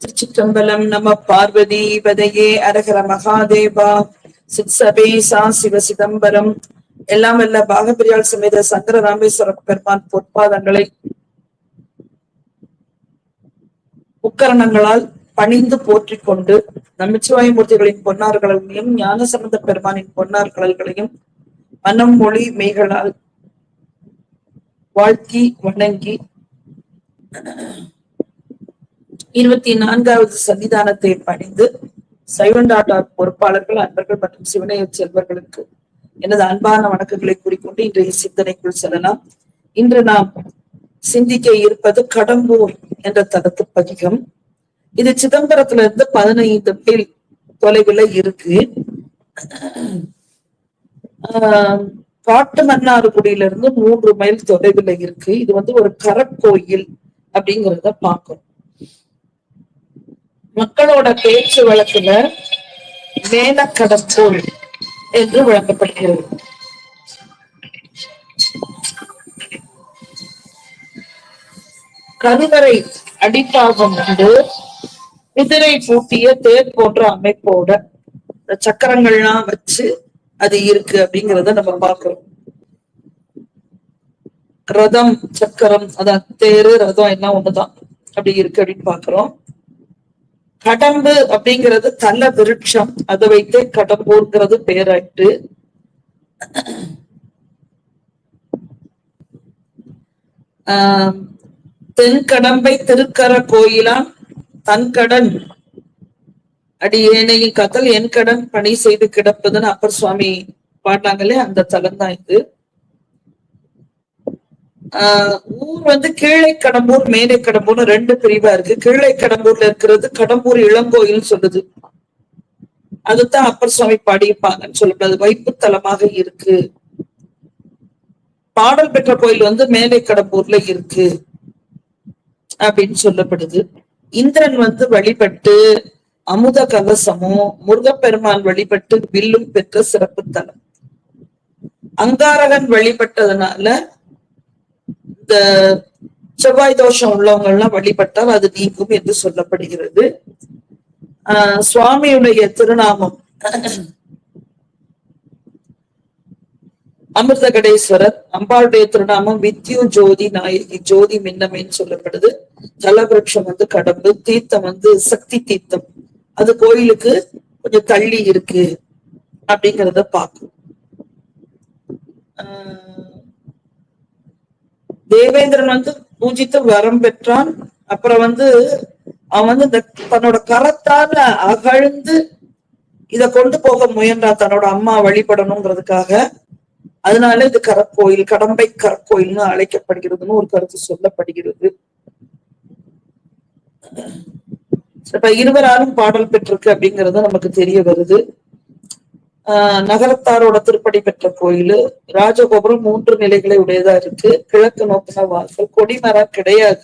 திருச்சிற்றம்பலம் நம பார்வதி பதையே அரகர மகாதேவா சிற்சபேசா சிவ சிதம்பரம். எல்லாம் வல்ல பாகபிரியால் சமேத சங்கர ராமேஸ்வர பெருமான் பொற்பாதங்களை உக்கரணங்களால் பணிந்து போற்றிக் கொண்டு நமச்சிவாயமூர்த்திகளின் பொன்னார்களையும் ஞான சம்பந்த பெருமானின் பொன்னார்களையும் மனம் மொழி மெய்களால் வாழ்த்தி வணங்கி இருபத்தி நான்காவது சன்னிதானத்தை பணிந்து சைவண்டாட்டார் பொறுப்பாளர்கள் அன்பர்கள் மற்றும் சிவனைய செல்வர்களுக்கு எனது அன்பான வணக்கங்களை கூறிக்கொண்டு இன்றைய சிந்தனைக்குள் செல்லலாம். இன்று நாம் சிந்திக்க இருப்பது கடம்பூர் என்ற தலத்து பதிகம். இது சிதம்பரத்துல இருந்து பதினைந்து மைல் தொலைவில் இருக்கு. ஆஹ் மன்னார்குடியில இருந்து மூன்று மைல் தொலைவில் இருக்கு. இது வந்து ஒரு கரக்கோயில் அப்படிங்கிறத பார்க்கணும். மக்களோட பேச்சு வழக்குல மேலக்கடம்பூர் என்று வழங்கப்படுகிறது கருவறை அடிப்பாகம் உண்டு குதிரை பூட்டிய தேர் போன்ற அமைப்போட சக்கரங்கள்லாம் வச்சு அது இருக்கு அப்படிங்கிறத நம்ம பாக்குறோம் ரதம் சக்கரம் அதான் தேரு ரதம் எல்லாம் ஒண்ணுதான். அப்படி இருக்கு அப்படின்னு பாக்குறோம் கடம்பு அப்படிங்கிறது தல விருட்சம் அதை வைத்தே கடம்பூர்ங்கிறது பேராயிட்டு ஆஹ் தென்கடம்பை திருக்கர கோயிலான் தன்கடன் அடி ஏனையும் கத்தல் என் கடன் பணி செய்து கிடப்பதுன்னு அப்பர் சுவாமி பாடினாங்களே அந்த தலம் தான் இது. ஆஹ் ஊர் வந்து கீழே கடம்பூர் மேலே கடம்பூர்னு ரெண்டு பிரிவா இருக்கு. கீழே கடம்பூர்ல இருக்கிறது கடம்பூர் இளங்கோயில் சொல்லுது. அதுதான் அப்பர் சுவாமி பாடியிருப்பாங்கன்னு சொல்லப்படுது. வைப்பு தலமாக இருக்கு. பாடல் பெற்ற கோயில் வந்து மேலே கடம்பூர்ல இருக்கு அப்படின்னு சொல்லப்படுது. இந்திரன் வந்து வழிபட்டு அமுத கவசமும் முருகப்பெருமான் வழிபட்டு வில்லும் பெற்ற சிறப்பு தலம். அங்காரகன் வழிபட்டதுனால இந்த செவ்வாய் தோஷம் உள்ளவங்க எல்லாம் வழிபட்டால் அது நீங்கும் என்று சொல்லப்படுகிறது. ஆஹ் சுவாமியுடைய திருநாமம் அமிர்தகடேஸ்வரர் அம்பாளுடைய திருநாமம் வித்யு ஜோதி நாயகி ஜோதி மின்னமைன்னு சொல்லப்படுது. ஜலவிருட்சம் வந்து கடம்பு தீர்த்தம் வந்து சக்தி தீர்த்தம். அது கோயிலுக்கு கொஞ்சம் தள்ளி இருக்கு அப்படிங்கிறத பார்க்கும் ஆஹ் தேவேந்திரன் வந்து பூஜித்து வரம் பெற்றான். அப்புறம் வந்து அவன் வந்து இந்த தன்னோட கரத்தால அகழ்ந்து இத கொண்டு போக முயன்றான் தன்னோட அம்மா வழிபடணுங்கிறதுக்காக. அதனால இது கரக்கோயில் கடம்பை கரக்கோயில்னு அழைக்கப்படுகிறதுன்னு ஒரு கருத்து சொல்லப்படுகிறது. இப்ப இருவராலும் பாடல் பெற்றிருக்கு அப்படிங்கறது நமக்கு தெரிய வருது. நகரத்தாரோட திருப்படி பெற்ற கோயில் ராஜகோபுரம் மூன்று நிலைகளை உடையதா இருக்கு. கிழக்கு நோக்கின வாசல் கொடிமரம் கிடையாது.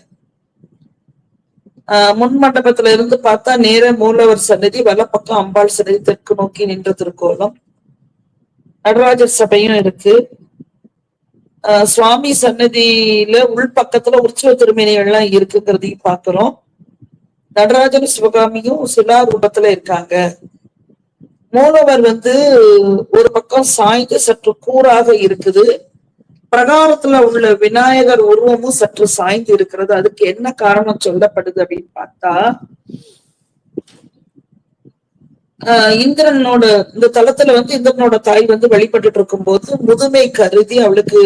ஆஹ் முன் மண்டபத்துல இருந்து பார்த்தா நேர மூலவர் சன்னதி வலப்பக்கம் அம்பாள் சன்னதி தெற்கு நோக்கி நின்ற திருக்கோலம். நடராஜர் சபையும் இருக்கு. ஆஹ் சுவாமி சன்னதியில உள் பக்கத்துல உற்சவ திருமணிகள்லாம் இருக்குங்கிறதையும் பாக்குறோம். நடராஜன் சிவகாமியும் சிலா ரூபத்துல இருக்காங்க. மூலவர் வந்து ஒரு பக்கம் சாய்ந்து சற்று கூறாக இருக்குது. பிரகாரத்துல உள்ள விநாயகர் உருவமும் சற்று சாய்ந்து இருக்கிறது. அதுக்கு என்ன காரணம் சொல்லப்படுது அப்படின்னு பார்த்தா ஆஹ் இந்திரனோட இந்த தளத்துல வந்து இந்திரனோட தாய் வந்து வழிபட்டுட்டு இருக்கும் போது முதுமை கருதி அவளுக்கு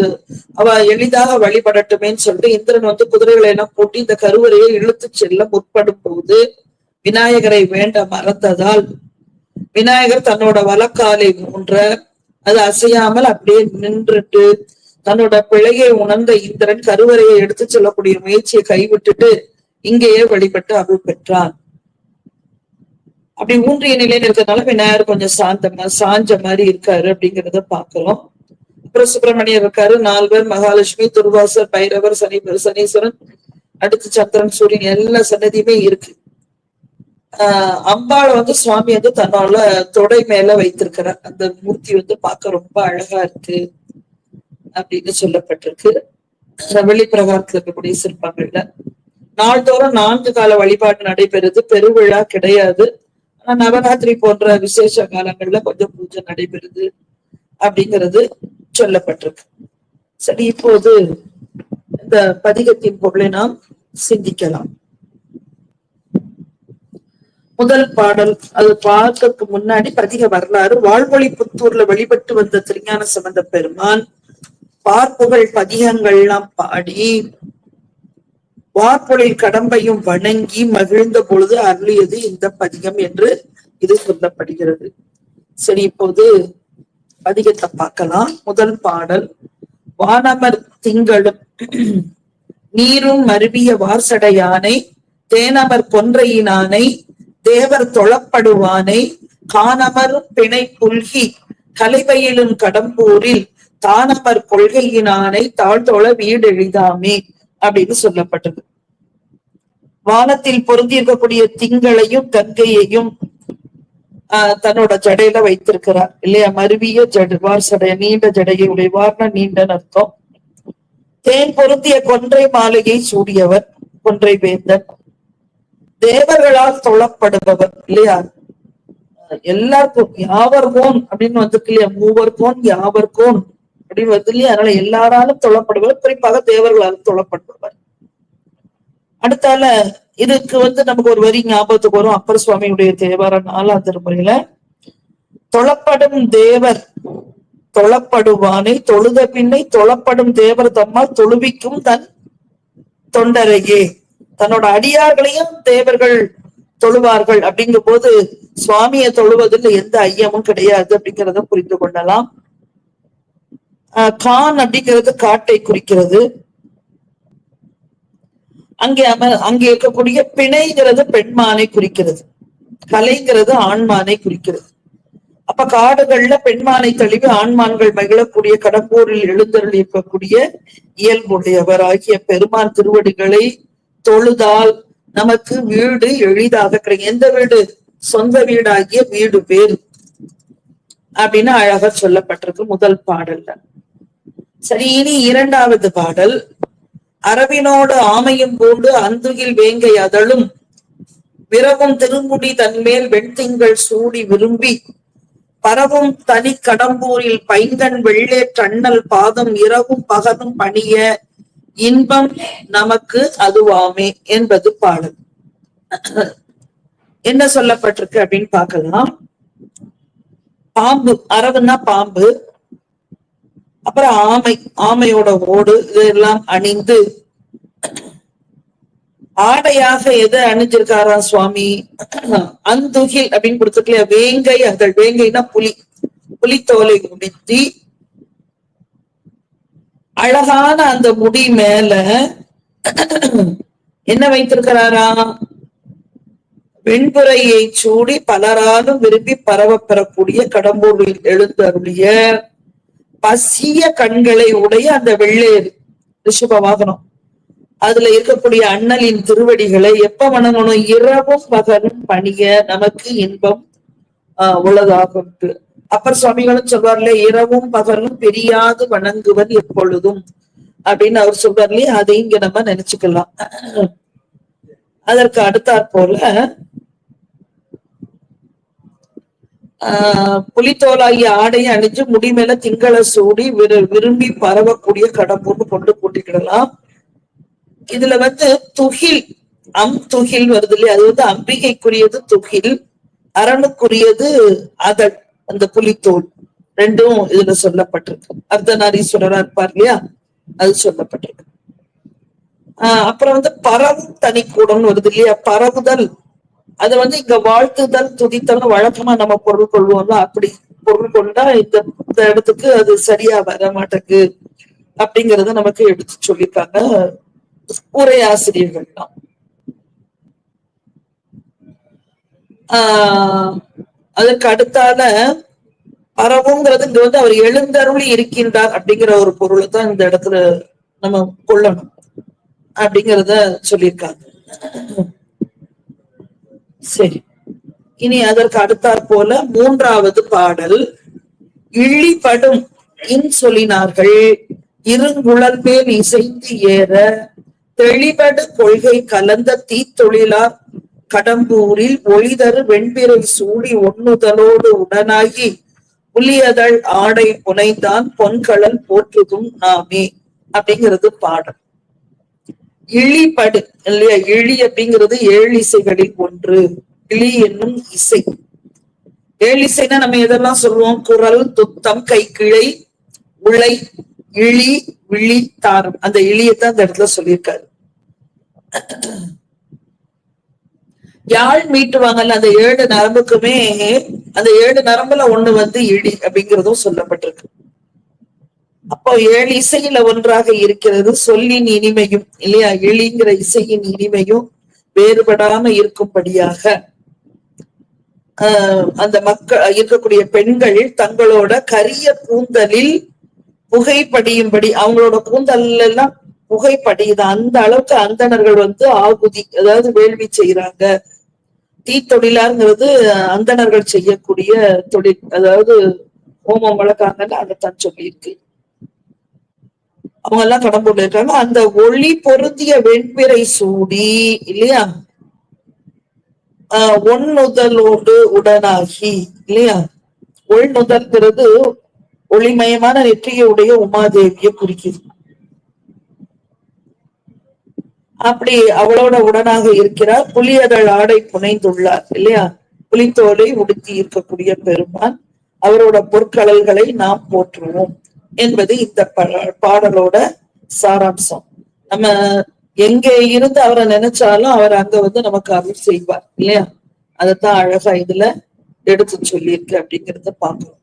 அவ எளிதாக வழிபடட்டுமேன்னு சொல்லிட்டு இந்திரன் வந்து குதிரைகளை எல்லாம் போட்டு இந்த கருவறையை இழுத்து செல்ல முற்படும் போது விநாயகரை வேண்ட மறந்ததால் விநாயகர் தன்னோட வழக்காலை ஊன்ற அது அசையாமல் அப்படியே நின்றுட்டு தன்னோட பிழையை உணர்ந்த இந்திரன் கருவறையை எடுத்து செல்லக்கூடிய முயற்சியை கைவிட்டுட்டு இங்கேயே வழிபட்டு அருள் பெற்றான். அப்படி ஊன்றிய நிலையில இருக்கிறதுனால விநாயகர் கொஞ்சம் சாந்தமா சாஞ்ச மாதிரி இருக்காரு அப்படிங்கிறத பாக்குறோம் அப்புறம் சுப்பிரமணியர் இருக்காரு நால்வர் மகாலட்சுமி துர்வாசர் பைரவர் சனி சனீஸ்வரன் அடுத்து சந்திரன் சூரியன் எல்லா சன்னதியுமே இருக்கு. ஆஹ் அம்பாளை வந்து சுவாமி வந்து தன்னோட தொடை மேல வைத்திருக்கிறார் அந்த மூர்த்தி வந்து பார்க்க ரொம்ப அழகா இருக்கு அப்படின்னு சொல்லப்பட்டிருக்கு. வெளிப்பிரகாரத்துல இருக்கக்கூடிய சிற்பங்கள்ல. நாள்தோறும் நான்கு கால வழிபாடு நடைபெறுது. பெருவிழா கிடையாது. ஆனா நவராத்திரி போன்ற விசேஷ காலங்கள்ல கொஞ்சம் பூஜை நடைபெறுது அப்படிங்கிறது சொல்லப்பட்டிருக்கு. சரி இப்போது இந்த பதிகத்தின் பொருளை நாம் சிந்திக்கலாம். முதல் பாடல் அது பார்க்கறதுக்கு முன்னாடி பதிக வரலாறு வாழ்மொழி புத்தூர்ல வழிபட்டு வந்த திருஞான சம்பந்த பெருமான் பார்ப்புகள் பதிகங்கள்லாம் பாடி வார்பொழில் கடம்பையும் வணங்கி மகிழ்ந்த பொழுது அருளியது இந்த பதிகம் என்று இது சொல்லப்படுகிறது. சரி இப்போது பதிகத்தை பார்க்கலாம். முதல் பாடல் வானமர் திங்களும் நீரும் மருவிய வார்சடையானை தேனமர் பொன்றையினானை தேவர் தொழப்படுவானை காணமர் பிணை புல்கி கலைவயிலும் கடம்பூரில் தானமர் கொள்கையினானை தாழ்த்தோழ வீடு எழுதாமே அப்படின்னு சொல்லப்பட்டது. வானத்தில் பொருந்தி இருக்கக்கூடிய திங்களையும் கங்கையையும் ஆஹ் தன்னோட ஜடையில வைத்திருக்கிறார். இல்லையா? மருவிய ஜட வார் சடைய நீண்ட ஜடையை உடைவார்னா நீண்டன் அர்த்தம். தேன் பொருந்திய கொன்றை மாலையை சூடியவர் கொன்றை வேந்தன். தேவர்களால் தொழப்படுபவர் இல்லையா? எல்லாருக்கும் யாவர் கோன் அப்படின்னு வந்திருக்கு இல்லையா? மூவர் கோன் யாவர் கோன் அப்படின்னு வந்து இல்லையா? அதனால எல்லாராலும் தொழப்படுபவர் குறிப்பாக தேவர்களால் தொழப்படுபவர் அடுத்தால இதுக்கு வந்து நமக்கு ஒரு வரி ஞாபகத்துக்கு வரும். அப்பர் சுவாமியுடைய தேவார நாலாம் திருமுறையில தொழப்படும் தேவர் தொழப்படுவானை தொழுத பின்னை தொழப்படும் தேவர் தம்மால் தொழுவிக்கும் தன் தொண்டரையே. தன்னோட அடியார்களையும் தேவர்கள் தொழுவார்கள் அப்படிங்கும் போது சுவாமியை தொழுவதில் எந்த ஐயமும் கிடையாது அப்படிங்கிறத புரிந்து கொள்ளலாம். ஆஹ் கான் அப்படிங்கிறது காட்டை குறிக்கிறது. அங்கே அம அங்கே இருக்கக்கூடிய பிணைங்கிறது பெண்மானை குறிக்கிறது. கலைங்கிறது ஆண்மானை குறிக்கிறது. அப்ப காடுகள்ல பெண்மானை தழுவி ஆண்மான்கள் மகிழக்கூடிய கடம்பூரில் எழுந்தருள் இருக்கக்கூடிய இயல்புடையவர் ஆகிய பெருமான் திருவடிகளை தொழுதால் நமக்கு வீடு எளிதாக கிடைக்கும். எந்த வீடு? சொந்த வீடாகிய வீடு பேர் அப்படின்னு அழகா சொல்லப்பட்டிருக்கு முதல் பாடல்ல. சரி இனி இரண்டாவது பாடல். அரவினோடு ஆமையும் பூண்டு அந்துகில் வேங்கை அதழும். விரவும் திருமுடி தன்மேல் வெண்திங்கள் சூடி விரும்பி. பரவும் தனி கடம்பூரில் பைங்கன் வெள்ளே டன்னல் பாதம் இரவும் பகலும் பணிய. இன்பம் நமக்கு அதுவாமே என்பது பாடல். என்ன சொல்லப்பட்டிருக்கு அப்படின்னு பார்க்கலாம். பாம்பு அரவுன்னா பாம்பு அப்புறம் ஆமை ஆமையோட ஓடு இதெல்லாம் அணிந்து ஆடையாக எதை அணிஞ்சிருக்காராம் சுவாமி? அந்துகில் அப்படின்னு கொடுத்துருக்கல வேங்கை அதழ் வேங்கைன்னா புலி புலித்தோலை உடுத்தி அழகான அந்த முடி மேல என்ன வைத்திருக்கிறாரா? வெண்புறையை சூடி பலராலும் விரும்பி பரவ பெறக்கூடிய கடம்பூரில் எழுந்தருளிய பசிய கண்களை உடைய அந்த வெள்ளேறு ரிஷப வாகனம். அதுல இருக்கக்கூடிய அண்ணலின் திருவடிகளை எப்ப வணங்கணும்? இரவும் பகலும் பணிய நமக்கு இன்பம் ஆஹ் உள்ளதாகும். அப்பர் சுவாமிகளும் சொல்வார்ல இரவும் பகலும் பெரியாது வணங்குவன் எப்பொழுதும். அப்படின்னு அவர் சொல்வார் இல்லையா அதை இங்க நம்ம நினைச்சுக்கலாம். அதற்கு அடுத்தாற் போல ஆஹ் புலித்தோலாகிய ஆடையை அணிஞ்சு முடி மேல திங்களை சூடி விரு விரும்பி பரவக்கூடிய கடம்பூர்னு கொண்டு கூட்டிக்கிடலாம் இதுல வந்து துகில் அம் துகில் வருது இல்லையா? அது வந்து அம்பிகைக்குரியது துகில் அரணுக்குரியது அதழ் அந்த புலித்தோல் ரெண்டும் இதுல சொல்லப்பட்டிருக்கு. அர்த்தநாரீஸ்வரரா இருப்பார் இல்லையா? அது சொல்லப்பட்டிருக்கு. ஆஹ் அப்புறம் வந்து பரவும் தனிக்கூடம்னு வருது இல்லையா? பரவுதல். அது வந்து இங்க வாழ்த்துதல் துதித்தல் வழக்கமா நம்ம பொருள் கொள்வோம்ல? அப்படி பொருள் கொண்டா இந்த இந்த இடத்துக்கு அது சரியா வர மாட்டேங்குது அப்படிங்கறத நமக்கு எடுத்து சொல்லியிருக்காங்க உரையாசிரியர்கள்லாம் ஆஹ் அதற்கு அடுத்தால பரவுங்கிறது இங்க வந்து அவர் எழுந்தருளி இருக்கின்றார் அப்படிங்கிற ஒரு பொருளை தான் இந்த இடத்துல நம்ம கொள்ளணும் அப்படிங்கிறத சொல்லியிருக்காங்க. சரி. இனி அதற்கு அடுத்தாற் போல மூன்றாவது பாடல் இழிபடும் இன் சொல்லினார்கள் இருங்குழல் மேல் இசைந்து ஏற தெளிபடு கொள்கை கலந்த தீத்தொழிலார் கடம்பூரில் ஒளிதரு வெண்பிரை சூடி ஒண்ணுதலோடு உடனாகி புலியதழ் ஆடை புனைந்தான் பொன்கடல் போற்றுதும் நாமே அப்படிங்கிறது பாடல். இழிபடு இல்லையா இழி அப்படிங்கிறது ஏழு இசைகளில் ஒன்று இழி என்னும் இசை. ஏழு இசைன்னா நம்ம எதெல்லாம் சொல்லுவோம்? குரல் துத்தம் கைக்கிளை உளை இழி விழி தாரம். அந்த இழியத்தான் அந்த இடத்துல சொல்லியிருக்காரு. யாழ் மீட்டுவாங்கல்ல அந்த ஏழு நரம்புக்குமே அந்த ஏழு நரம்புல ஒண்ணு வந்து இழி அப்படிங்கிறதும் சொல்லப்பட்டிருக்கு. அப்போ ஏழு இசையில ஒன்றாக இருக்கிறது சொல்லின் இனிமையும் இல்லையா? இழிங்கிற இசையின் இனிமையும் வேறுபடாம இருக்கும்படியாக. ஆஹ் அந்த மக்கள் இருக்கக்கூடிய பெண்கள் தங்களோட கரிய கூந்தலில் புகைப்படியும்படி அவங்களோட கூந்தல்ல எல்லாம் புகைப்படியுது. அந்த அளவுக்கு அந்தணர்கள் வந்து ஆகுதி அதாவது வேள்வி செய்யறாங்க தீத்தொழிலாங்கிறது அந்தணர்கள் செய்யக்கூடிய தொழில். அதாவது ஹோமம் வளர்க்காங்கன்னு அதைத்தான் சொல்லியிருக்கு. அவங்க எல்லாம் கடம்பூர்ல இருக்காங்க. அந்த ஒளி பொருந்திய வெண்பிறை சூடி இல்லையா? ஆஹ் ஒன்னுதலோடு உடனாகி இல்லையா? உள்நுதல்ங்கிறது ஒளிமயமான நெற்றியுடைய உமாதேவியை குறிக்குது. அப்படி அவளோட உடனாக இருக்கிறார். புலியதழ் ஆடை புனைந்துள்ளார் இல்லையா? புலித்தோலை உடுத்தி இருக்கக்கூடிய பெருமான் அவரோட பொற்கடல்களை நாம் போற்றுவோம் என்பது இந்த பாடலோட சாராம்சம். நம்ம எங்க இருந்து அவரை நினைச்சாலும் அவர் அங்க வந்து நமக்கு அருள் செய்வார் இல்லையா? அதைத்தான் அழகா இதுல எடுத்து சொல்லியிருக்கு அப்படிங்கிறத பாக்குறோம்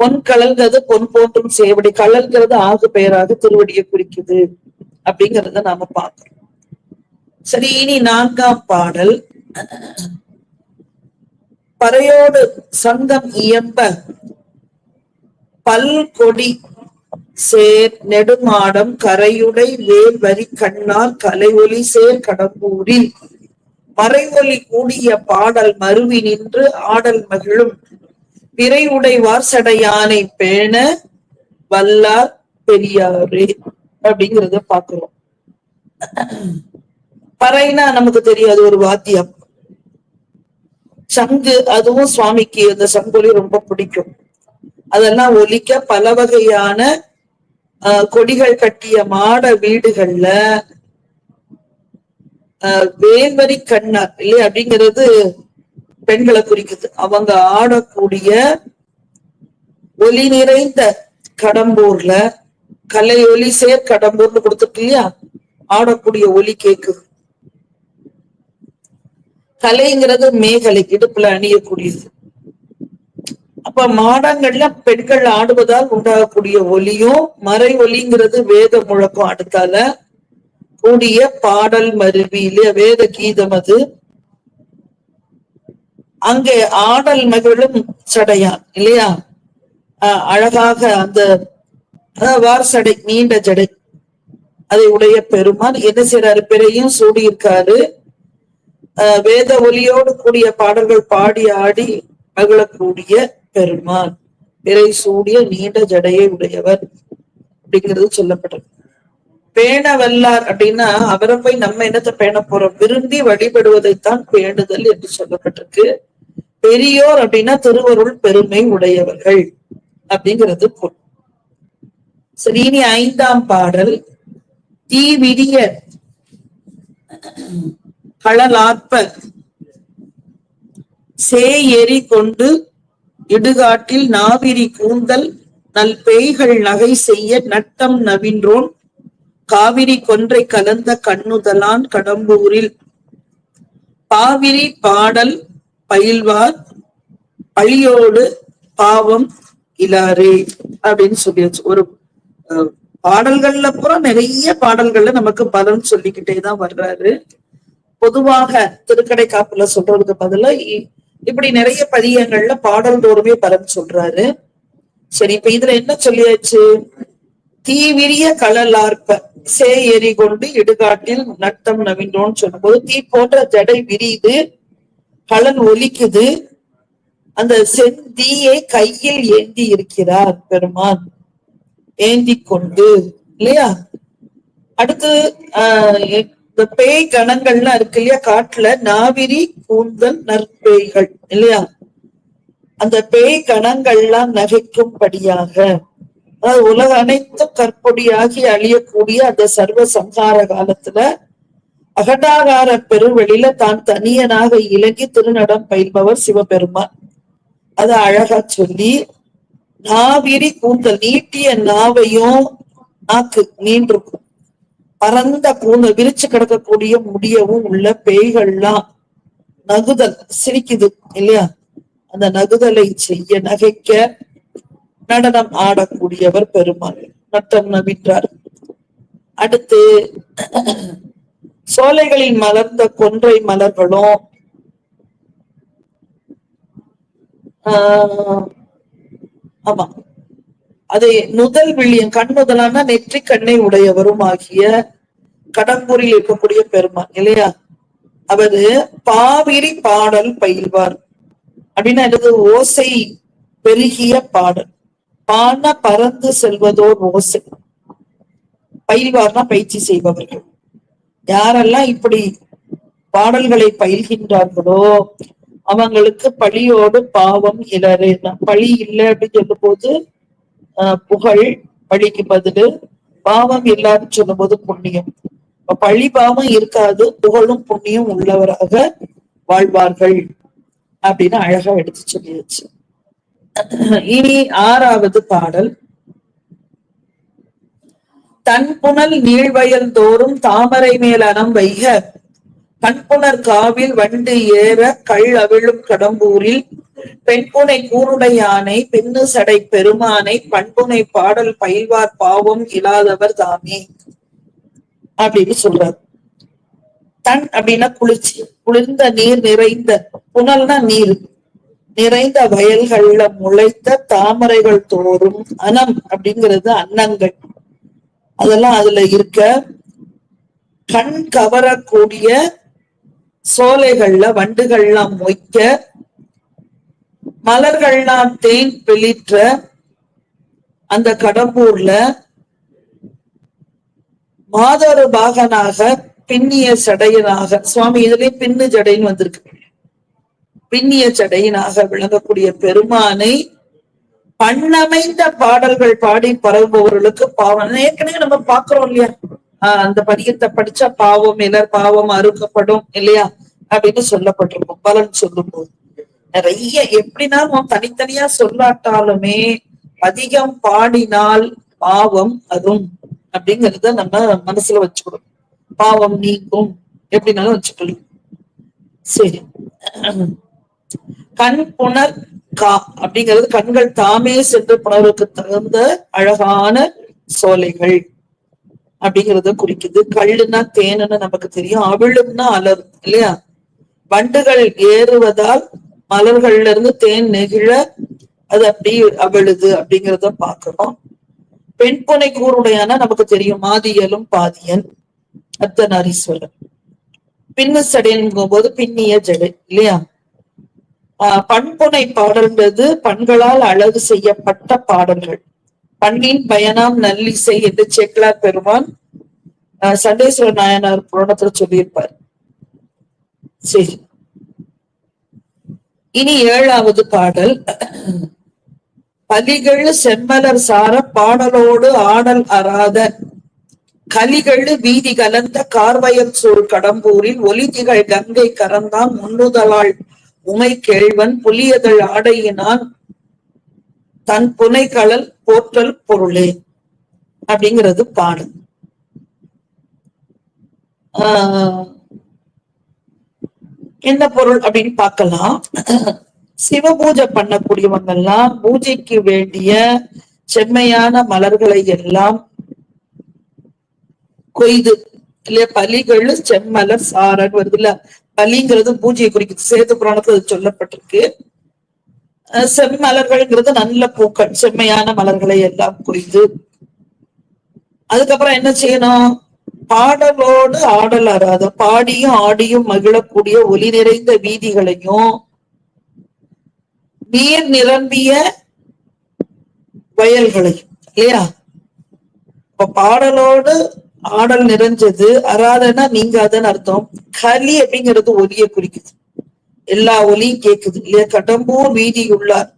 பொன் கலல்கிறது பொன் போன்றும் சேவடி கலல்கிறது ஆகு பெயராக திருவடியை குறிக்குது அப்படிங்கிறத நாம பாக்குறோம் சரி இனி நான்காம் பாடல். பறையோடு சங்கம் இயம்ப பல் கொடி சேர் நெடுமாடம் கரையுடை வேல் வரி கண்ணார் கலை ஒலி சேர் கடம்பூரில். மறைவொலி கூடிய பாடல் மருவி நின்று ஆடல் மகிழும். பிறை உடைவார் சடையானை பேண வல்லார் பெரியாரே அப்படிங்கறத பாக்குறோம் பறைனா நமக்கு தெரியாது ஒரு வாத்தியம். சங்கு அதுவும் சுவாமிக்கு அந்த சங்கொலி ரொம்ப பிடிக்கும். அதெல்லாம் ஒலிக்க பல வகையான கொடிகள் கட்டிய மாட வீடுகள்ல வேல்வரி கண்ணார் இல்லையா? அப்படிங்கிறது பெண்களை குறிக்குது. அவங்க ஆடக்கூடிய ஒலி நிறைந்த கடம்பூர்ல கலை ஒலி சேர் கடம்பூர்னு கொடுத்துருக்கு இல்லையா ஆடக்கூடிய ஒலி கேக்குது. கலைங்கிறது மேகலை இடுப்புல அணியக்கூடியது. அப்ப மாடங்கள்ல பெண்கள் ஆடுவதால் உண்டாகக்கூடிய ஒலியும் மறை ஒலிங்கிறது வேத முழக்கம் அடுத்தால கூடிய பாடல் மருவி இல்லையா வேத கீதம் அது. அங்கே ஆடல் மகளும் சடையான் இல்லையா? ஆஹ் அழகாக அந்த வார் சடை நீண்ட ஜடை. அதை உடைய பெருமான் என்ன செய்யறாரு பிறையும் சூடியிருக்காரு. வேத ஒலியோடு கூடிய பாடல்கள் பாடி ஆடி மகிழக்கூடிய பெருமான். நிறை சூடிய நீண்ட ஜடையை உடையவர் அப்படிங்கிறது சொல்லப்பட்டது பேண வல்லார் அப்படின்னா அவரை போய் நம்ம என்னத்தை பேண போறோம்? விரும்பி வழிபடுவதைத்தான் பேணுதல் என்று சொல்லப்பட்டிருக்கு. பெரியோர் அப்படின்னா திருவருள் பெருமை உடையவர்கள் அப்படிங்கிறது பொருள். சரி இனி ஐந்தாம் பாடல் தீ விடிய களலாற்ப சே எரி கொண்டு இடுகாட்டில் நாவிரி கூந்தல் நல் பேய்கள் நகை செய்ய நட்டம் நவின்றோன். காவிரி கொன்றை கலந்த கண்ணுதலான் கடம்பூரில். பாவிரி பாடல் பயில்வார். பழியோடு பாவம் இலாரே அப்படின்னு சொல்லியாச்சு. ஒரு பாடல்கள்ல பூரா நிறைய பாடல்கள்ல நமக்கு பலன் சொல்லிக்கிட்டே தான் வர்றாரு. பொதுவாக திருக்கடை காப்புல சொல்றதுக்கு பதிலா இப்படி நிறைய பதியங்கள்ல பாடல் தோறுமே பலன் சொல்றாரு. சரி இப்ப இதுல என்ன சொல்லியாச்சு? தீவிரிய கலலார்ப்ப சே எரி கொண்டு இடுகாட்டில் நட்டம் நவீனோன்னு சொல்லும்போது தீ போன்ற ஜடை விரியுது கலன் ஒலிக்குது அந்த செந்தீயை கையில் ஏந்தி இருக்கிறார் பெருமான். ஏந்தி கொண்டு இல்லையா? அடுத்து ஆஹ் இந்த பேய் கணங்கள்லாம் இருக்கு இல்லையா காட்டுல? நாவிரி கூந்தல் நற்பேய்கள் இல்லையா? அந்த பேய் கணங்கள்லாம் நகைக்கும்படியாக அதாவது உலக அனைத்தும் கற்பொடியாகி அழியக்கூடிய அந்த சர்வ சம்ஹார காலத்துல அகடாகார பெருவெளியில தான் தனியனாக இலங்கி திருநடம் பயில்பவர் சிவபெருமான். அத அழகா சொல்லி நாவிரி கூந்தல் நீட்டிய நாவையும் நாக்கு நீண்டிருக்கும். பரந்த பூனை விரிச்சு கிடக்கக்கூடிய முடியவும் உள்ள பேய்கள்லாம் நகுதல் சிரிக்குது இல்லையா? அந்த நகுதலை செய்ய நகைக்க நடனம் ஆடக்கூடியவர் பெருமாள். நட்டம் நவின்றார் அடுத்து சோலைகளில் மலர்ந்த கொன்றை மலர்களும் ஆஹ் ஆமா. அதை முதல் விழியம் கண் முதலான நெற்றி கண்ணை உடையவரும் ஆகிய கடம்பூரில் இருக்கக்கூடிய பெருமான் இல்லையா? அவரு பாவிரி பாடல் பயில்வார். அப்படின்னா எனது ஓசை பெருகிய பாடல். பான பறந்து செல்வதோர் ஓசை. பயில்வார்னா பயிற்சி செய்பவர்கள். யாரெல்லாம் இப்படி பாடல்களை பயில்கின்றார்களோ அவங்களுக்கு பழியோடு பாவம் இலறு பழி இல்லை அப்படின்னு சொல்லும் போது புகழ் பழிக்கு பதிலு பாவம் இல்லான்னு சொல்லும் போது புண்ணியம் பழி பாவம் இருக்காது புகழும் புண்ணியம் உள்ளவராக வாழ்வார்கள் அப்படின்னு அழகா எடுத்து சொல்லியாச்சு. இனி ஆறாவது பாடல். தன் புனல் நீழ்வயல் தோறும் தாமரை மேல் அனம் வைக. கண்புணர் காவில் வண்டு ஏற கள் அவிழும் கடம்பூரில் பெண்புனை கூருடையானை பெண்ணு சடை பெருமானை பண்புனை பாடல் பயில்வார் பாவம் இல்லாதவர் தாமே அப்படின்னு சொல்றார். தன் அப்படின்னா குளிர்ச்சி குளிர்ந்த நீர் நிறைந்த புனல்னா நீர் நிறைந்த வயல்கள்ல முளைத்த தாமரைகள் தோறும் அனம் அப்படிங்கிறது அன்னங்கள். அதெல்லாம் அதுல இருக்க கண் கவரக்கூடிய சோலைகள்ல வண்டுகள்லாம் மொய்க்க மலர்கள்லாம் தேன் பிளிற்ற அந்த கடம்பூர்ல மாதொரு பாகனாக பின்னிய சடையனாக சுவாமி இதுலயே பின்னு ஜடைன்னு வந்திருக்கு. பின்னிய சடையனாக விளங்கக்கூடிய பெருமானை பண்ணமைந்த பாடல்கள் பாடி பரவுபவர்களுக்கு பாவம். ஏற்கனவே நம்ம பாக்குறோம் இல்லையா? ஆஹ் அந்த பதியத்தை படிச்சா பாவம் இலர் பாவம் அறுக்கப்படும் இல்லையா? அப்படின்னு சொல்லப்பட்டிருக்கும். பலன் சொல்லும் போது நிறைய எப்படினாலும் தனித்தனியா சொல்லாட்டாலுமே அதிகம் பாடினால் பாவம் அரும் அப்படிங்கறத நம்ம மனசுல வச்சுக்கணும். பாவம் நீங்கும் எப்படினாலும் வச்சுக்கலாம். சரி. கண் புணர் கா அப்படிங்கிறது கண்கள் தாமே சென்று புணர்வுக்கு தகுந்த அழகான சோலைகள். அப்படிங்கிறத குறிக்குது. கல்லுன்னா தேனுன்னு நமக்கு தெரியும். அவிழும்னா அலர் இல்லையா? வண்டுகள் ஏறுவதால் மலர்கள்ல இருந்து தேன் நெகிழ அது அப்படி அவிழுது அப்படிங்கிறத பாக்குறோம் பெண் புனை கூருடையானா நமக்கு தெரியும். மாதியலும் பாதியன் அர்த்தநாரீஸ்வரன். பின்னு சடையன்கும் போது பின்னிய ஜடை இல்லையா? ஆஹ் பண்புனை பாடல்ன்றது பண்களால் அழகு செய்யப்பட்ட பாடல்கள். பண்ணின் பயனாம் நல்லிசை என்று சேக்கலார் பெருமான். சண்டேஸ்வர நாயனார் புராணத்துல சொல்லியிருப்பார். சரி. இனி ஏழாவது பாடல். பலிகள் செம்மலர் சார பாடலோடு ஆடல் அறாத கலிகள் வீதி கலந்த கார்வயல் சூழ் கடம்பூரில் ஒலிதிகள் கங்கை கரந்தான் முன்னுதலாள் உமை கேழ்வன் புலியதழ் ஆடையினான் தன் புனைகளல் போற்றல் பொருளே அப்படிங்கிறது பாடல். என்ன பொருள் அப்படின்னு பார்க்கலாம். சிவ பூஜை பண்ணக்கூடியவங்க எல்லாம் பூஜைக்கு வேண்டிய செம்மையான மலர்களை எல்லாம் கொய்து இல்லையா? பலிகள் செம்மலர் சாரன் வருது இல்ல பலிங்கிறது பூஜையை குறிக்குது. சேது புராணத்துல அது சொல்லப்பட்டிருக்கு. செம்மலர்கள்ங்கிறது நல்ல பூக்கள் செம்மையான மலர்களை எல்லாம் கொய்து அதுக்கப்புறம் என்ன செய்யணும்? பாடலோடு ஆடல் அறாத பாடியும் ஆடியும் மகிழக்கூடிய ஒலி நிறைந்த வீதிகளையும் நீர் நிரம்பிய வயல்களையும் இல்லையா? இப்ப பாடலோடு ஆடல் நிறைஞ்சது அராதனா நீங்காதன்னு அர்த்தம். களி அப்படிங்கிறது ஒலியை குறிக்குது. எல்லா ஒலியும் கேக்குது. இல்லையா? கடம்பூர் வீதி உள்ளார்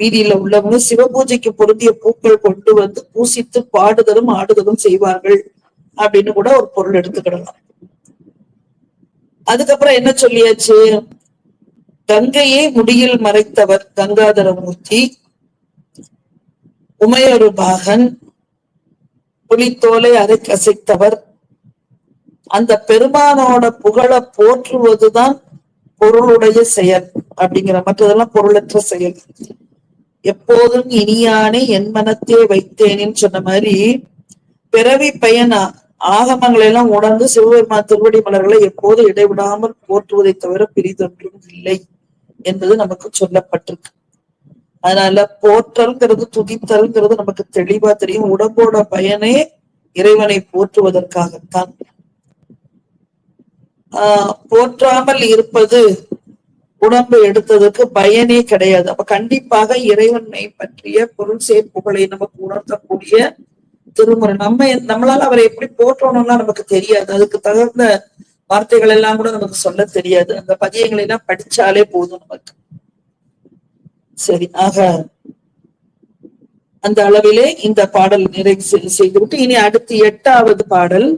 வீதியில உள்ளவங்க சிவபூஜைக்கு பொருந்திய பூக்கள் கொண்டு வந்து பூசித்து பாடுதலும் ஆடுதலும் செய்வார்கள் அப்படின்னு கூட ஒரு பொருள் எடுத்துக்கிடலாம். அதுக்கப்புறம் என்ன சொல்லியாச்சு? கங்கையே முடியில் மறைத்தவர் கங்காதரமூர்த்தி உமையொரு பாகன் புலித்தோலை அரை கசைத்தவர் அந்த பெருமானோட புகழ போற்றுவதுதான் பொருளுடைய செயல் அப்படிங்கிற மற்றதெல்லாம் பொருளற்ற செயல். எப்போதும் இனியானே என் மனத்தே வைத்தேனேன்னு சொன்ன மாதிரி பிறவி பயன் ஆகமங்களை எல்லாம் உணர்ந்து சிவபெருமா திருவடி மலர்களை எப்போது இடைவிடாமல் போற்றுவதை தவிர பிரிதொன்றும் இல்லை என்பது நமக்கு சொல்லப்பட்டிருக்கு. அதனால போற்றல்ங்கிறது துதித்தல்ங்கிறது நமக்கு தெளிவா தெரியும். உடம்போட பயனே இறைவனை போற்றுவதற்காகத்தான். போற்றாமல் இருப்பது உடம்பு எடுத்ததுக்கு பயனே கிடையாது. அப்ப கண்டிப்பாக இறைவன்மை பற்றிய பொருள் சேர்ப்புகளை நமக்கு உணர்த்தக்கூடிய திருமுறை. நம்ம நம்மளால அவரை எப்படி போற்றணும்லாம் நமக்கு தெரியாது. அதுக்கு தகுந்த வார்த்தைகள் எல்லாம் கூட நமக்கு சொல்ல தெரியாது. அந்த பதியங்களை எல்லாம் படிச்சாலே போதும் நமக்கு. சரி ஆக அந்த அளவிலே இந்த பாடல் நிறைவு செய்துவிட்டு இனி அடுத்து எட்டாவது பாடல்.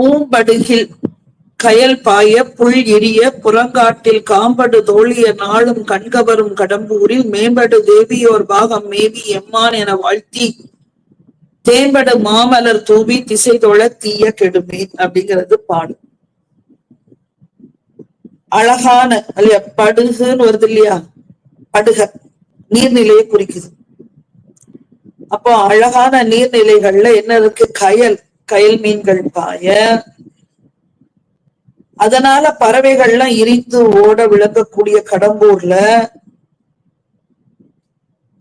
பூம்படுகில் கயல் பாய புல் எரிய புறங்காட்டில் காம்படு தோழிய நாளும் கண்கவரும் கடம்பூரில் மேம்படு தேவியோர் பாகம் மேவி எம்மான் என வாழ்த்தி தேம்படு மாமலர் தூவி திசை தொழ தீய கெடுமே அப்படிங்கிறது பாடும் அழகான இல்லையா படுகுன்னு வருது இல்லையா? படுக நீர்நிலையை குறிக்குது. அப்போ அழகான நீர்நிலைகள்ல என்ன இருக்கு? கயல். கயல் மீன்கள் பாய. அதனால பறவைகள்லாம் இரிந்து ஓட விளங்கக்கூடிய கடம்பூர்ல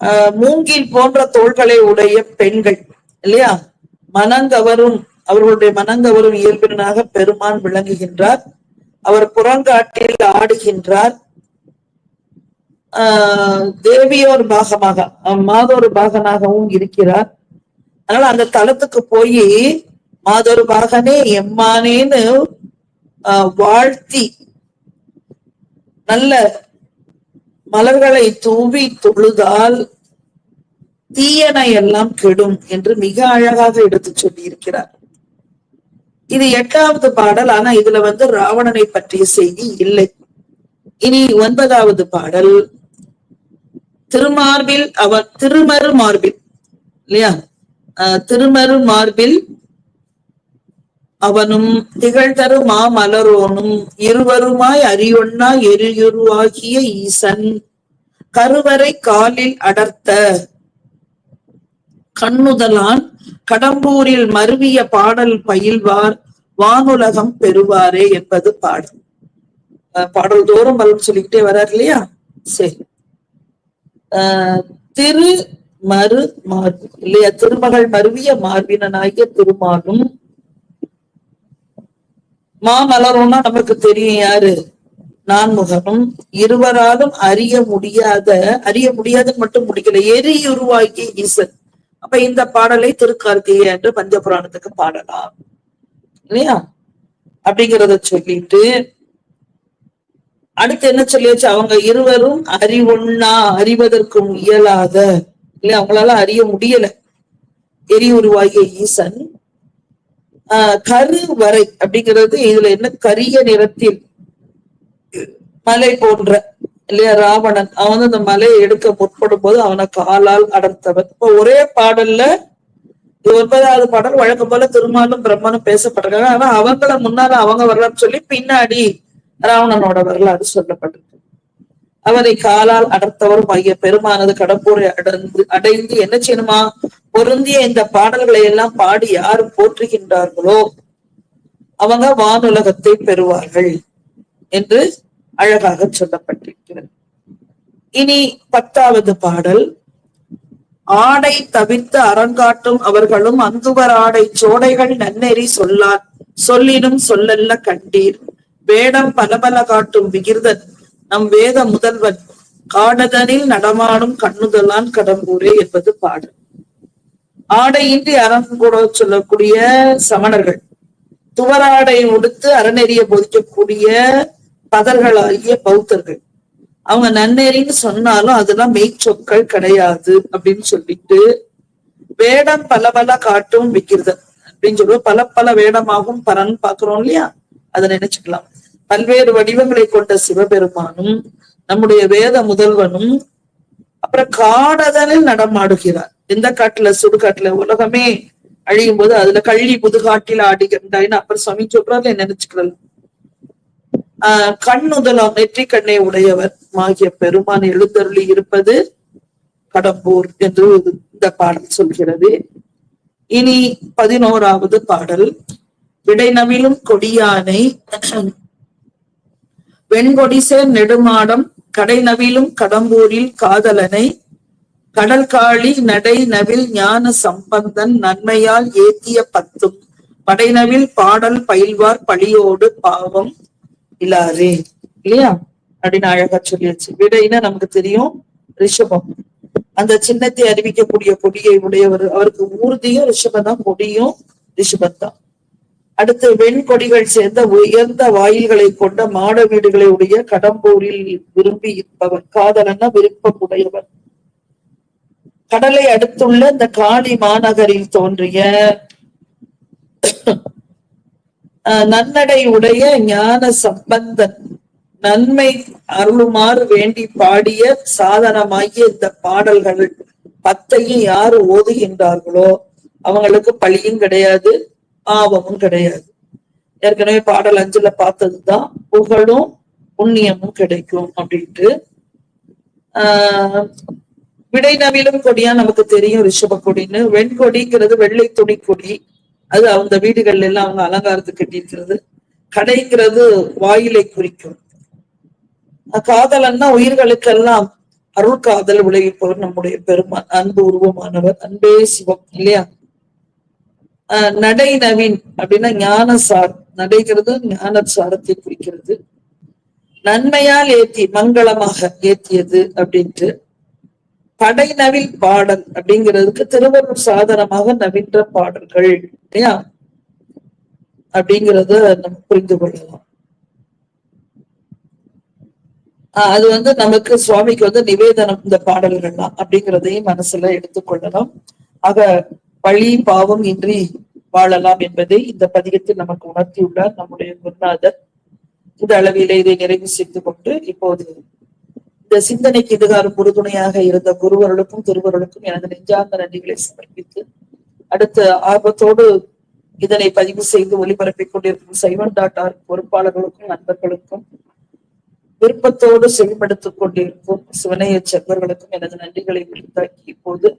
ஆஹ் மூங்கில் போன்ற தோள்களை உடைய பெண்கள் இல்லையா? மனங்கவரும் அவர்களுடைய மனங்கவரும் இயல்பினாக பெருமான் விளங்குகின்றார். அவர் புறங்காட்டில் ஆடுகின்றார். ஆஹ் தேவியோர் பாகமாக மாதோர் பாகனாகவும் இருக்கிறார். அதனால அந்த தளத்துக்கு போய் மாதொரு மகனே எம்மானேன்னு வாழ்த்தி நல்ல மலர்களை தூவி தொழுதால் தீயனை எல்லாம் கெடும் என்று மிக அழகாக எடுத்து சொல்லியிருக்கிறார். இது எட்டாவது பாடல் ஆனா இதுல வந்து ராவணனை பற்றிய செய்தி இல்லை. இனி ஒன்பதாவது பாடல். திருமார்பில் அவர் திருமறு மார்பில் இல்லையா? திருமறு மார்பில் அவனும் திகழ்தரு மாமலரோனும் இருவருமாய் அறியொன்னா எரியுருவாகிய ஈசன். கருவறை காலில் அடர்த்த கண்ணுதலான் கடம்பூரில் மருவிய பாடல் பயில்வார் வானுலகம் பெறுவாரே என்பது பாடல். பாடல் தோறும் பலன் சொல்லிக்கிட்டே வர்றார் இல்லையா? சரி. ஆஹ் திரு மறு மார்பு இல்லையா? திருமகள் மருவிய மார்பினனாகிய திருமாலும் மாமலரோன்னா நமக்கு தெரியும் யாரு? நான்முகனும் இருவராலும் அறிய முடியாத அறிய முடியாத மட்டும் முடிக்கல. எரி உருவாகிய ஈசன். அப்ப இந்த பாடலை திருக்கார்த்திகை என்று பஞ்சபுராணத்துக்கு பாடலாம். இல்லையா? அப்படிங்கிறத சொல்லிட்டு அடுத்து என்ன சொல்லியாச்சு? அவங்க இருவரும் அறிவொன்னா அறிவதற்கும் இயலாத இல்ல அவங்களால அறிய முடியல. எரி உருவாகிய ஈசன் கரு வரை அப்படிங்கிறது இதுல என்ன? கரிய நிறத்தில். மலை போன்ற இல்லையா? ராவணன் அவன் அந்த மலையை எடுக்க முற்படும் போது அவனை காலால் அடர்த்தவன். இப்ப ஒரே பாடல்ல ஒன்பதாவது பாடல் வழக்கம் போல திருமாலும் பிரம்மனும் பேசப்பட்டிருக்காங்க. ஆனா அவங்கள முன்னால அவங்க வர்றான்னு சொல்லி பின்னாடி ராவணனோட வரலாறு சொல்லப்பட்டிருக்கு அவரை காலால் அடர்த்தவரும் ஆகிய பெருமானது கடப்பூரை அடர்ந்து அடைந்து என்ன செய்யணுமா? பொருந்திய இந்த பாடல்களை எல்லாம் பாடி யார் போற்றுகின்றார்களோ? அவங்க வானுலகத்தை பெறுவார்கள் என்று அழகாக சொல்லப்பட்டிருக்கிறது. இனி பத்தாவது பாடல். ஆடை தவிர்த்து அறங்காட்டும் அவர்களும் அந்துவர் ஆடை சோடைகள் நன்னெறி சொல்லார். சொல்லினும் சொல்லல்ல கண்டீர். வேடம் பலபல காட்டும் விகிர்தன். நம் வேத முதல்வன் காடதனில் நடமாடும் கண்ணுதலான் கடம்பூரே என்பது பாடல். ஆடையின்றி அறம் கூட சொல்லக்கூடிய சமணர்கள் துவராடை உடுத்து அறநெறிய போதிக்கக்கூடிய பதர்களாகிய பௌத்தர்கள். அவங்க நன்னெறின்னு சொன்னாலும் அதெல்லாம் மெய்ச்சொற்கள் கிடையாது அப்படின்னு சொல்லிட்டு வேடம் பல பல காட்டும் விக்கிறது அப்படின்னு சொல்லுவோம். பல பல வேடமாகும் பரன் பாக்குறோம் இல்லையா? அதை நினைச்சுக்கலாம். பல்வேறு வடிவங்களை கொண்ட சிவபெருமானும் நம்முடைய வேத முதல்வனும் அப்புறம் காடதனில் நடமாடுகிறார். எந்த காட்டுல? சுடுகாட்டுல. உலகமே அழியும் போது அதுல கள்ளி முதுகாட்டில் ஆடுகின்றாயின்னு அப்புறம் சுவாமி சொல்றாரு நினைச்சுக்கிறது? ஆஹ் கண்ணுதலாம் நெற்றி கண்ணை உடையவர் ஆகிய பெருமான் எழுந்தருளி இருப்பது கடம்பூர் என்று இந்த பாடல் சொல்கிறது. இனி பதினோராவது பாடல். விடைநவிலும் கொடியானை வெண்கொடிசேர் நெடுமாடம் கடைநவிலும் கடம்பூரில் காதலனை கடல் காளி நடை நவில் ஞான சம்பந்தன் நன்மையால் ஏத்திய பத்தும் படைநவில் பாடல் பயில்வார் பழியோடு பாவம் இல்லாரே இல்லையா? அப்படின்னு அழகா சொல்லியாச்சு. விடைன்னா நமக்கு தெரியும் ரிஷபம். அந்த சின்னத்தை அறிவிக்கக்கூடிய கொடியை உடையவர் அவருக்கு ஊர்தியும் ரிஷபம் தான் கொடியும் ரிஷபம் தான் அடுத்து வெண்கொடிகள் சேர்ந்த உயர்ந்த வாயில்களை கொண்ட மாட வீடுகளை உடைய கடம்பூரில் விரும்பி இருப்பவர் காதலன்னா விருப்பமுடையவர் கடலை அடுத்துள்ள இந்த காளி மாநகரில் தோன்றிய நன்னடை உடைய ஞான சம்பந்தன் நன்மை அருளுமாறு வேண்டி பாடிய சாதனமாகிய இந்த பாடல்கள் பத்தையும் யாரு ஓதுகின்றார்களோ அவங்களுக்கு பழியும் கிடையாது. பாவமும் கிடையாது. ஏற்கனவே பாடல் அஞ்சுல பார்த்ததுதான் புகழும் புண்ணியமும் கிடைக்கும் அப்படின்ட்டு. ஆஹ் விடை விடைநவிலும் கொடியா நமக்கு தெரியும் ரிஷப கொடின்னு. வெண்கொடிங்கிறது வெள்ளை துணி கொடி. அது அந்த வீடுகள்ல எல்லாம் அவங்க அலங்காரத்துக்கு கட்டியிருக்கிறது. கடைங்கிறது வாயிலை குறிக்கும். காதலன்னா உயிர்களுக்கெல்லாம் அருள் காதல் விளைவிப்பவர் நம்முடைய பெருமான் அன்பு உருவமானவர். அன்பே சிவம் இல்லையா? நடை நவீன் அப்படின்னா ஞான சார் நடைகிறது ஞான சாரத்தை குறிக்கிறது. நன்மையால் ஏத்தி மங்களமாக ஏத்தியது அப்படின்ட்டு. படை நவில் பாடல் அப்படிங்கிறதுக்கு திருவள்ளுவர் சாதனமாக நவீன்ற பாடல்கள் இல்லையா? அப்படிங்கிறத நம்ம புரிந்து கொள்ளலாம். ஆஹ் அது வந்து நமக்கு சுவாமிக்கு வந்து நிவேதனம் இந்த பாடல்கள்லாம் அப்படிங்கிறதையும் மனசுல எடுத்துக்கொள்ளலாம். ஆக பழி பாவம் இன்றி வாழலாம் என்பதை இந்த பதிகத்தில் நமக்கு உணர்த்தியுள்ளார் நம்முடைய குருநாதர். இந்த அளவிலே இதை நிறைவு செய்து கொண்டு இப்போது இந்த சிந்தனைக்கு இதுகாரம் உறுதுணையாக இருந்த குருவர்களுக்கும் திருவர்களுக்கும் எனது நெஞ்சார்ந்த நன்றிகளை சமர்ப்பித்து அடுத்த ஆர்வத்தோடு இதனை பதிவு செய்து ஒளிபரப்பிக் கொண்டிருக்கும் சைவன் டாட் ஆர் பொறுப்பாளர்களுக்கும் நண்பர்களுக்கும் விருப்பத்தோடு செவிமடுத்துக் கொண்டிருக்கும் சிவனைய செல்வர்களுக்கும் எனது நன்றிகளை உரித்தாக்கி இப்போது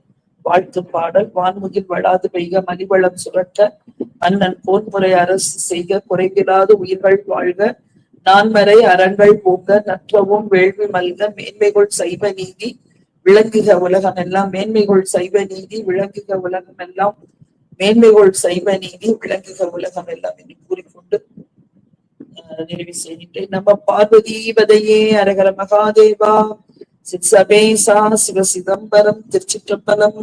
வாழ்த்து பாடல். வான்முகில் வளாது பெய்க மணிவளம் சுரட்ட அண்ணன் போன்முறை அரசு செய்க குறைவில்லாத உயிர்கள் வாழ்க. நான்மறை அறங்கள் போங்க நற்றவும் வேள்வி மல்க மேன்மைகள் சைவ நீதி விளங்குக உலகம் எல்லாம் மேன்மைகள் சைவ நீதி விளங்குக உலகம் எல்லாம் மேன்மைகள் சைவ நீதி விளங்குக உலகம் எல்லாம் என்று கூறிக்கொண்டு நிறைவு செய்கின்றேன். நம்ம பார்வதி பதையே அரகர மகாதேவா. சித் சபேசா சிவ சிதம்பரம் திருச்சிற்றம்பலம்